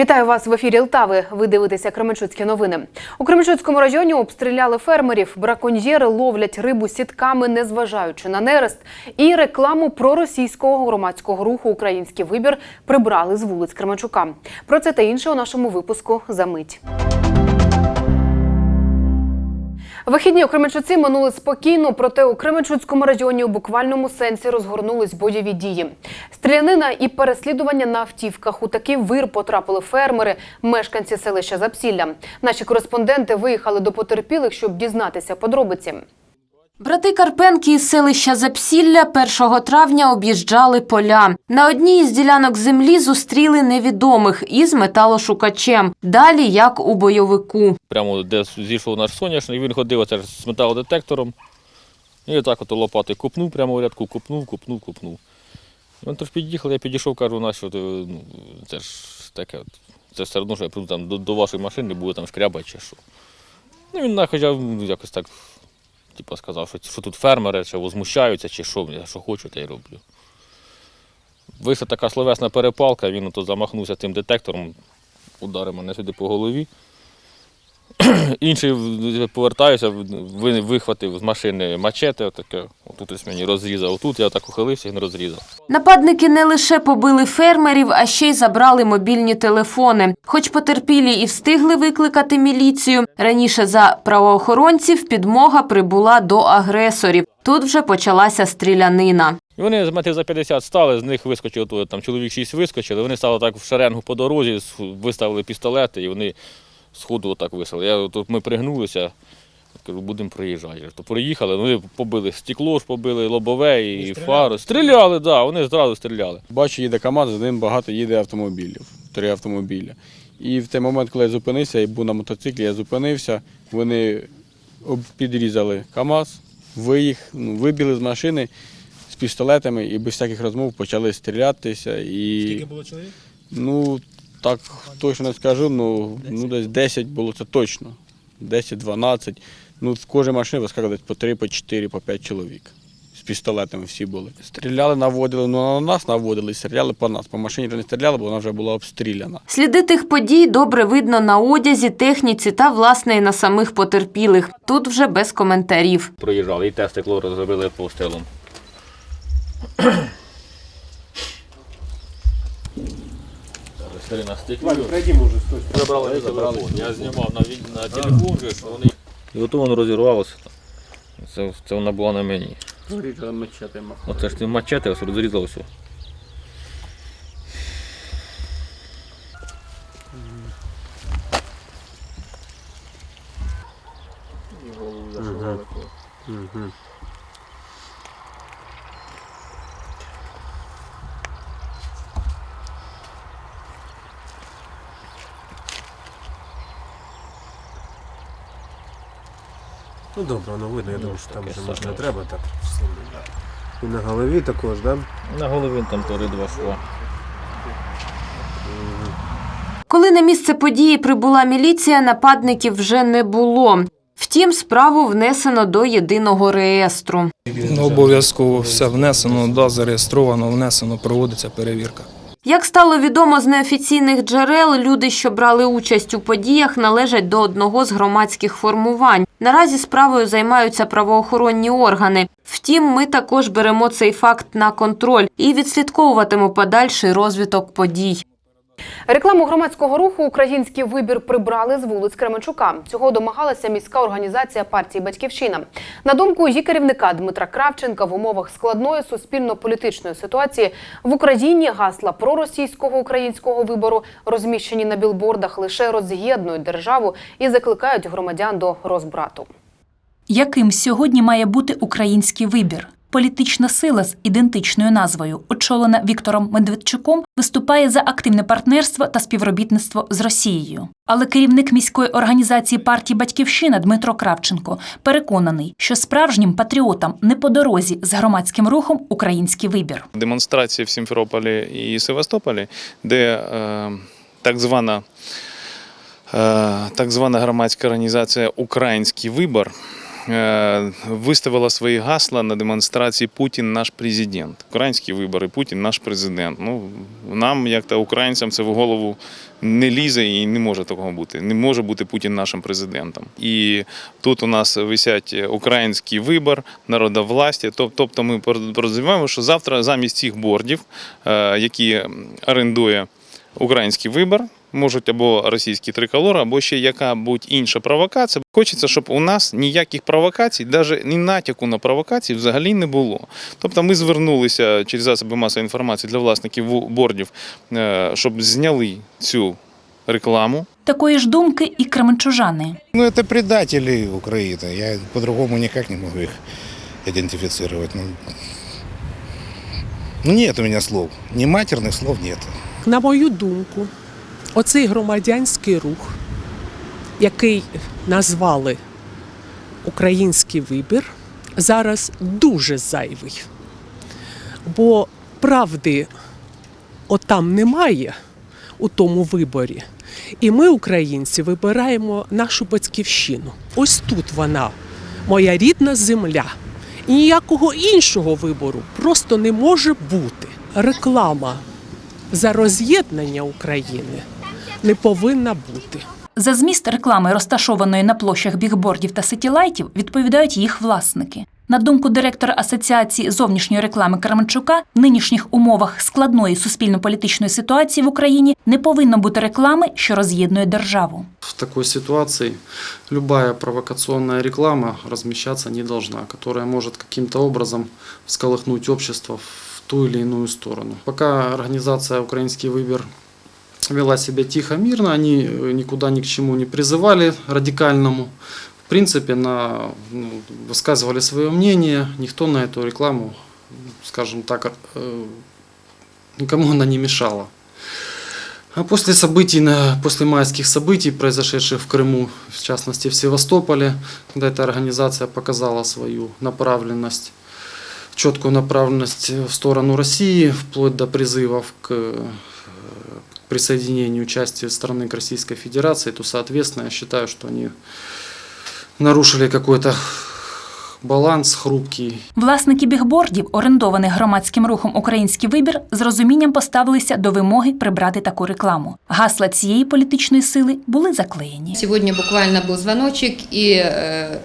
Вітаю вас в ефірі Лтави. Ви дивитеся Кременчуцькі новини. У Кременчуцькому районі обстріляли фермерів. Браконьєри ловлять рибу сітками, незважаючи на нерест. І рекламу проросійського громадського руху Український вибір прибрали з вулиць Кременчука. Про це та інше у нашому випуску за мить. Вихідні у Кременчуці минули спокійно, проте у Кременчуцькому районі у буквальному сенсі розгорнулись бойові дії. Стрілянина і переслідування на автівках. У такий вир потрапили фермери, мешканці селища Запсілля. Наші кореспонденти виїхали до потерпілих, щоб дізнатися подробиці. Брати Карпенки із селища Запсілля 1 травня об'їжджали поля. На одній із ділянок землі зустріли невідомих із металошукачем. Далі як у бойовику. Прямо де зійшов наш соняшник, він ходив з металодетектором. І так от лопати купнув прямо в рядку, купнув, купнув, купнув. Він тож під'їхав, я підійшов, кажу, на що ну, це ж таке, от, це все одно, що я прийду там до, до вашої машини, буде там шкрябати чи що. Ну він хоча ну, якось так, типу, сказав, що, що тут фермери, чи возмущаються, чи що, що хочу, те й роблю. Вийшла така словесна перепалка, він ото замахнувся тим детектором, ударив мене сюди по голові. Інший повертаюся, вихватив з машини мачете, отаке, отут ось мені розрізав, отут я так ухилився і не розрізав. Нападники не лише побили фермерів, а ще й забрали мобільні телефони. Хоч потерпілі і встигли викликати міліцію, раніше за правоохоронців підмога прибула до агресорів. Тут вже почалася стрілянина. Вони з метрів за 50 стали, з них вискочили, там чоловік 6 вискочили, вони стали так в шеренгу по дорозі, виставили пістолети і вони з ходу отак висели. Я, тут ми пригнулися, кажу, будемо приїжджати. То приїхали, вони побили стекло, ж побили лобове і фару. Стріляли, так, да, вони зразу стріляли. Бачу, їде КАМАЗ, за ним багато їде автомобілів, три автомобіля. І в той момент, коли я зупинився і був на мотоциклі, я зупинився, вони підрізали КАМАЗ, виїх, ну, вибіли з машини з пістолетами і без всяких розмов почали стрілятися. І, Скільки було чоловік? Ну, так точно не скажу, ну, ну десь 10 було це точно. 10-12. Ну, з кожної машини вискакали десь по 3, по 4, по 5 чоловік. З пістолетами всі були. Стріляли, наводили, ну на нас наводили, стріляли по нас. По машині вже не стріляли, бо вона вже була обстріляна. Сліди тих подій добре видно на одязі, техніці та власне і на самих потерпілих. Тут вже без коментарів. Проїжджали і те стекло розробили пострілом. Старина стекло. Забрали, забрали. Я знімав на, від- на телефон, же, що вони. І ото воно розірвалося. Це, це вона була на мені. Зрізали мечети. Оце ж ти мачете, ось розрізалося. Ну добре, воно видно, я думаю, що там вже може не треба так. І на голові також, да? На голові там тори два шва. Коли на місце події прибула міліція, нападників вже не було. Втім, справу внесено до єдиного реєстру. Ну, обов'язково все внесено, да, зареєстровано, внесено, проводиться перевірка. Як стало відомо з неофіційних джерел, люди, що брали участь у подіях, належать до одного з громадських формувань. Наразі справою займаються правоохоронні органи. Втім, ми також беремо цей факт на контроль і відслідковуватимемо подальший розвиток подій. Рекламу громадського руху Український вибір прибрали з вулиць Кременчука. Цього домагалася міська організація партії Батьківщина. На думку її керівника Дмитра Кравченка, в умовах складної суспільно-політичної ситуації в Україні гасла проросійського українського вибору, розміщені на білбордах, лише роз'єднують державу і закликають громадян до розбрату. Яким сьогодні має бути український вибір? Політична сила з ідентичною назвою, очолена Віктором Медведчуком, виступає за активне партнерство та співробітництво з Росією. Але керівник міської організації партії Батьківщина Дмитро Кравченко переконаний, що справжнім патріотам не по дорозі з громадським рухом український вибір. демонстрації в Сімферополі і Севастополі, де е, так звана, е, так звана громадська організація Український вибор виставила свої гасла на демонстрації Путін наш президент. Українські вибори, Путін наш президент. Ну нам, як та українцям, це в голову не лізе і не може такого бути. Не може бути Путін нашим президентом. І тут у нас висять український вибор, народовластя. Тоб- Тобто ми порозуміємо, що завтра замість цих бордів, е, які орендує український вибор, можуть або російський триколор, або ще яка-будь інша провокація. Хочеться, щоб у нас ніяких провокацій, навіть ні натяку на провокації взагалі не було. Тобто ми звернулися через засоби масової інформації для власників ву- бордів, е, щоб зняли цю рекламу. Такої ж думки і кременчужани. Ну, это предатели Украины. Я по-другому никак не могу их идентифицировать. Ну, ну, нет у меня слов. Ни матерных слов нет. На мою думку, оцей громадянський рух, який назвали Український вибір, зараз дуже зайвий. Бо правди отам немає у тому виборі. І ми, українці, вибираємо нашу батьківщину. Ось тут вона, моя рідна земля. І ніякого іншого вибору просто не може бути. Реклама за роз'єднання України не повинна бути. За зміст реклами, розташованої на площах бігбордів та ситілайтів, відповідають їх власники. На думку директора Асоціації зовнішньої реклами Карменчука, в нинішніх умовах складної суспільно-політичної ситуації в Україні не повинно бути реклами, що роз'єднує державу. В такой ситуации любая провокационная реклама размещаться не должна, которая может каким-то образом всколыхнуть общество в ту или иную сторону. Пока организация «Украинский выбор» вела себя тихо, мирно, они э, никуда ни к чему не призывали радикальному. В принципе, на, ну, высказывали свое мнение, никто на эту рекламу, скажем так, э, никому она не мешала. А после событий, после майских событий, произошедших в Крыму, в частности в Севастополе, когда эта организация показала свою направленность, четкую направленность в сторону России, вплоть до призывов к присоединению части страны к Российской Федерации, то, соответственно, я считаю, что они нарушили какой-то баланс хрупкий, Власники бігбордів, орендованих громадським рухом Український вибір, з розумінням поставилися до вимоги прибрати таку рекламу. Гасла цієї політичної сили були заклеєні. Сегодня буквально был звоночек, и э,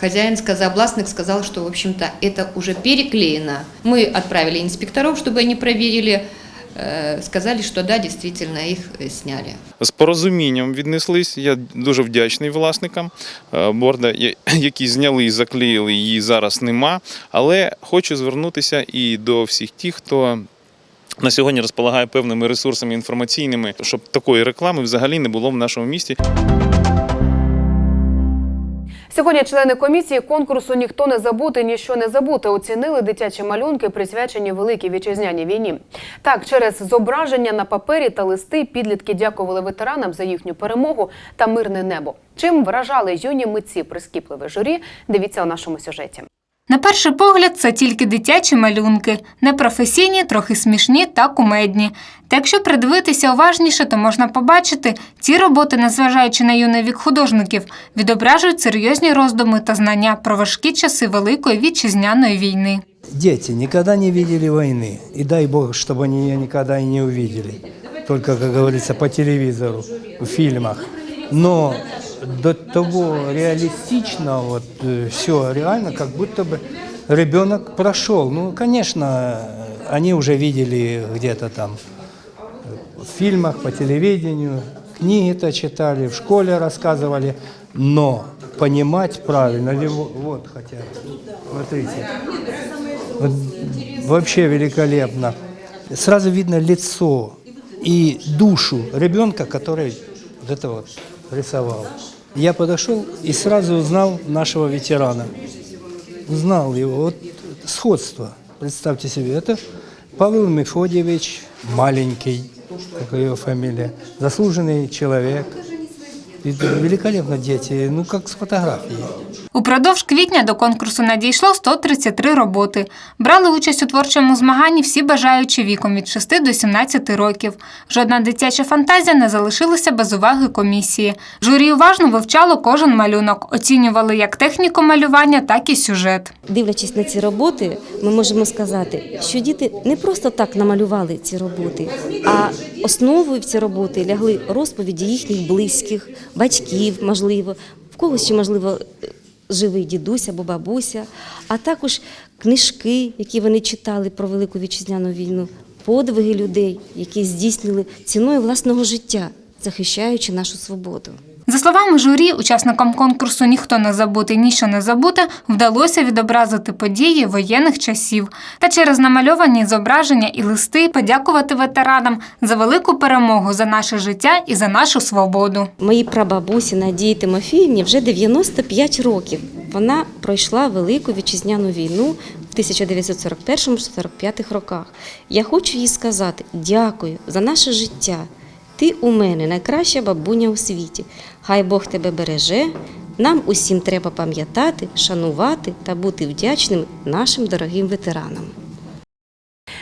хозяин сказал, властник сказал, что, в общем-то, это уже переклеено. Мы отправили инспекторов, чтобы они проверили, э, сказали, що да, дійсно їх зняли. З порозумінням віднеслись. Я дуже вдячний власникам е, борда, які зняли і заклеїли, її зараз нема. Але хочу звернутися і до всіх тих, хто. На сьогодні розполагає певними ресурсами інформаційними, щоб такої реклами взагалі не було в нашому місті. Сьогодні члени комісії конкурсу Ніхто не забути, ніщо не забути оцінили дитячі малюнки, присвячені великій вітчизняній війні. Так, через зображення на папері та листи підлітки дякували ветеранам за їхню перемогу та мирне небо. Чим вражали юні митці прискіпливе журі? Дивіться у нашому сюжеті. На перший погляд, це тільки дитячі малюнки, непрофесійні, трохи смішні та кумедні. Та якщо придивитися уважніше, то можна побачити, ці роботи, незважаючи на юний вік художників, відображують серйозні роздуми та знання про важкі часи Великої вітчизняної війни. Дети никогда не видели войны. И дай Бог, чтобы они ее никогда и не увидели. Только, как говорится, по телевизору, в фильмах. Но до того реалистично, вот все реально, как будто бы ребенок прошел. Ну, конечно, э, они уже видели где-то там э, в фильмах, по телевидению, книги-то читали, в школе рассказывали, но понимать правильно ли во- вот хотя смотрите, вообще великолепно. Сразу видно лицо и душу ребенка, который вот это вот рисовал. Я подошел и сразу узнал нашего ветерана. Узнал его. Вот сходство, представьте себе. Это Павел Мефодьевич Маленький, как его фамилия. Заслуженный человек. Великолепно дети, ну как с фотографии. Упродовж квітня до конкурсу надійшло 133 роботи. Брали участь у творчому змаганні всі бажаючі віком від 6 до 17 років. Жодна дитяча фантазія не залишилася без уваги комісії. Журі уважно вивчало кожен малюнок, оцінювали як техніку малювання, так і сюжет. Дивлячись на ці роботи, ми можемо сказати, що діти не просто так намалювали ці роботи, а основою в ці роботи лягли розповіді їхніх близьких, батьків, можливо, в когось ще, можливо, живий дідусь або бабуся, а також книжки, які вони читали про Велику Вітчизняну війну, подвиги людей, які здійснили ціною власного життя, захищаючи нашу свободу. За словами журі, учасникам конкурсу Ніхто не забутий, ніщо не забуте вдалося відобразити події воєнних часів та через намальовані зображення і листи подякувати ветеранам за велику перемогу за наше життя і за нашу свободу. Моїй прабабусі Надії Тимофіївні вже 95 років. Вона пройшла Велику вітчизняну війну в 1941-45 роках. Я хочу їй сказати дякую за наше життя. Ти у мене найкраща бабуня у світі. Хай Бог тебе береже. Нам усім треба пам'ятати, шанувати та бути вдячним нашим дорогим ветеранам.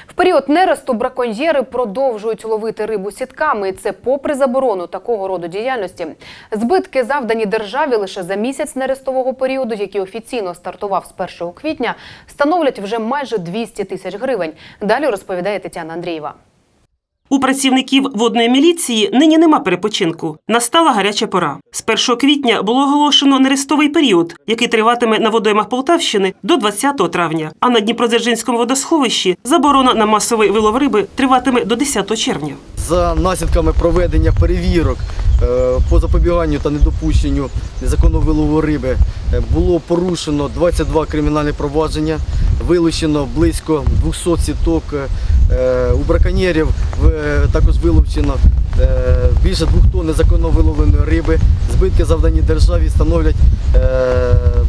В період нересту браконьєри продовжують ловити рибу сітками, і це попри заборону такого роду діяльності. Збитки, завдані державі лише за місяць нерестового періоду, який офіційно стартував з 1 квітня, становлять вже майже 200 тисяч гривень. Далі розповідає Тетяна Андрієва. У працівників водної міліції нині нема перепочинку. Настала гаряча пора. З 1 квітня було оголошено нерестовий період, який триватиме на водоймах Полтавщини до 20 травня. А на Дніпродзержинському водосховищі заборона на масовий вилов риби триватиме до 10 червня. За наслідками проведення перевірок е, по запобіганню та недопущенню незаконного вилову риби е, було порушено 22 кримінальні провадження, вилучено близько 200 сіток. Е, У браконьєрів е, також вилучено е, більше двох тонн незаконно виловленої риби. Збитки завдані державі становлять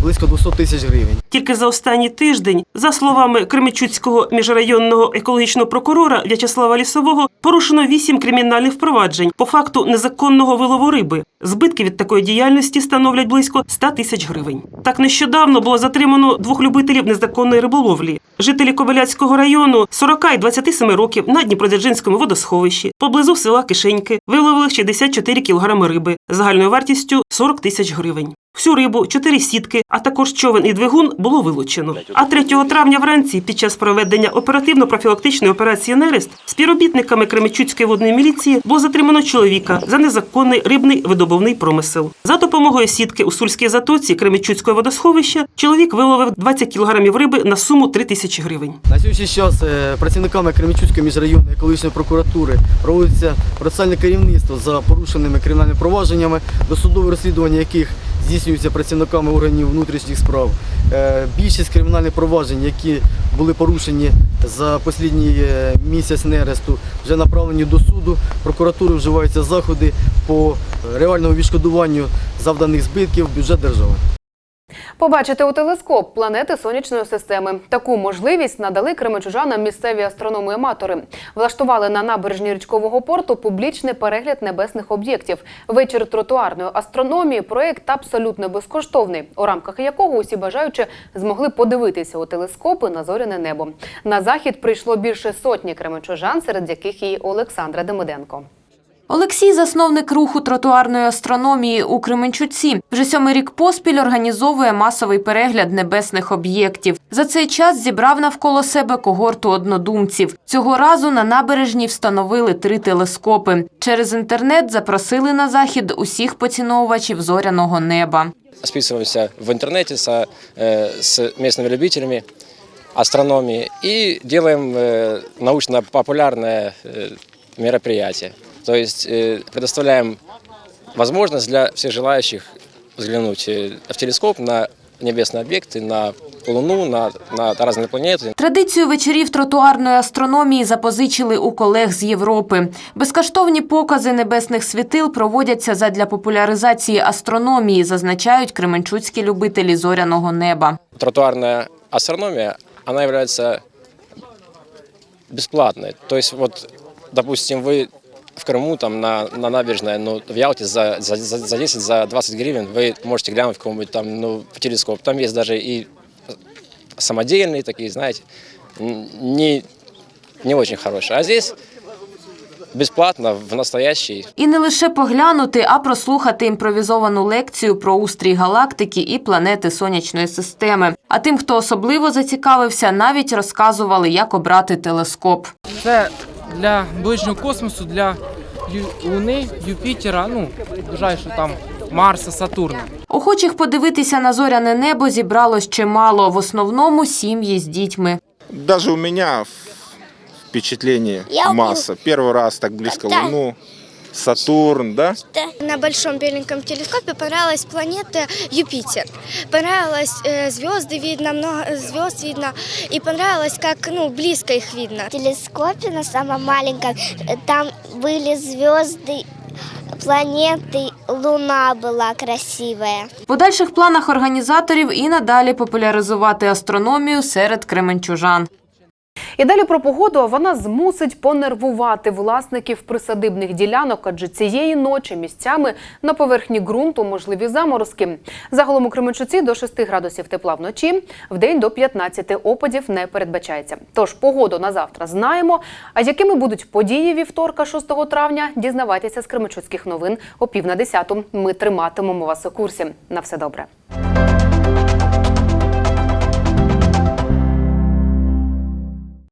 близько 200 тисяч гривень. Тільки за останній тиждень, за словами Кременчуцького міжрайонного екологічного прокурора В'ячеслава Лісового, порушено вісім кримінальних впроваджень по факту незаконного вилову риби. Збитки від такої діяльності становлять близько 100 тисяч гривень. Так нещодавно було затримано двох любителів незаконної риболовлі. Жителі Кобиляцького району 40 і 27 років на Дніпродзержинському водосховищі поблизу села Кишеньки виловили 64 кілограми риби загальною вартістю 40 тисяч гривень. Всю рибу, чотири сітки, а також човен і двигун було вилучено. А 3 травня вранці, під час проведення оперативно-профілактичної операції «Нерест», співробітниками Кремічуцької водної міліції було затримано чоловіка за незаконний рибний видобувний промисел. За допомогою сітки у Сульській затоці Кремічуцького водосховища чоловік виловив 20 кілограмів риби на суму 3 тисячі гривень. На сьогоднішній час е, працівниками Кременчуцької міжрайонної екологічної прокуратури проводиться процесуальне керівництво за порушеними кримінальними провадженнями, досудове розслідування яких здійснюється працівниками органів внутрішніх справ. Е, Більшість кримінальних проваджень, які були порушені за останній е, місяць нересту, вже направлені до суду. Прокуратури вживаються заходи по реальному відшкодуванню завданих збитків в бюджет держави. Побачити у телескоп планети сонячної системи. Таку можливість надали кременчужанам місцеві астрономи-аматори. Влаштували на набережні річкового порту публічний перегляд небесних об'єктів. Вечір тротуарної астрономії проєкт абсолютно безкоштовний, у рамках якого усі бажаючі змогли подивитися у телескопи на зоряне небо. На захід прийшло більше сотні кременчужан, серед яких і Олександра Демиденко. Олексій – засновник руху тротуарної астрономії у Кременчуці. Вже сьомий рік поспіль організовує масовий перегляд небесних об'єктів. За цей час зібрав навколо себе когорту однодумців. Цього разу на набережні встановили три телескопи. Через інтернет запросили на захід усіх поціновувачів зоряного неба. списываемся в интернете со, э, с местными любителями астрономии и делаем э, научно-популярное э, мероприятие. То есть э, предоставляем возможность для всех желающих взглянуть э, в телескоп на небесные объекты, на Луну, на, на разные планеты. Традицію вечорів тротуарної астрономії запозичили у колег з Європи. Безкоштовні покази небесних світил проводяться задля популяризації астрономії, зазначають кременчуцькі любителі зоряного неба. Тротуарная астрономия, она является бесплатной. То есть вот, допустим, вы в Крыму, там на, на набережной, ну, в Ялте за, за, за за 10, за 20 гривен вы можете глянуть в какой-нибудь там, ну, в телескоп. Там есть даже и самодельные такие, знаете, н- не, не очень хорошие. А здесь бесплатно, в настоящий, І не лише поглянути, а прослухати імпровізовану лекцію про устрій галактики і планети сонячної системи. А тим, хто особливо зацікавився, навіть розказували, як обрати телескоп. Це для ближнього космосу, для Луни, Юпітера, ну, вважаю, там Марса, Сатурна. Охочих подивитися на зоряне небо зібралось чимало, в основному сім'ї з дітьми. Навіть у мене впечатлення маса. Перший раз так близько. Луну, Сатурн, да? На большом беленьком телескопе понравилась планета Юпитер. Понравилось э, звезды видно, много звезд видно. И понравилось, как ну, близко их видно. В телескопе на самом маленьком э, там были звезды, планеты, Луна была красивая. В подальших планах організаторів і надалі популяризувати астрономію серед кременчужан. І далі про погоду вона змусить понервувати власників присадибних ділянок, адже цієї ночі місцями на поверхні ґрунту можливі заморозки. Загалом у Кременчуці до 6 градусів тепла вночі, в день до 15 опадів не передбачається. Тож погоду на завтра знаємо. А якими будуть події вівторка, 6 травня, дізнавайтеся з Кременчуцьких новин о пів на 10. Ми триматимемо вас у курсі. На все добре.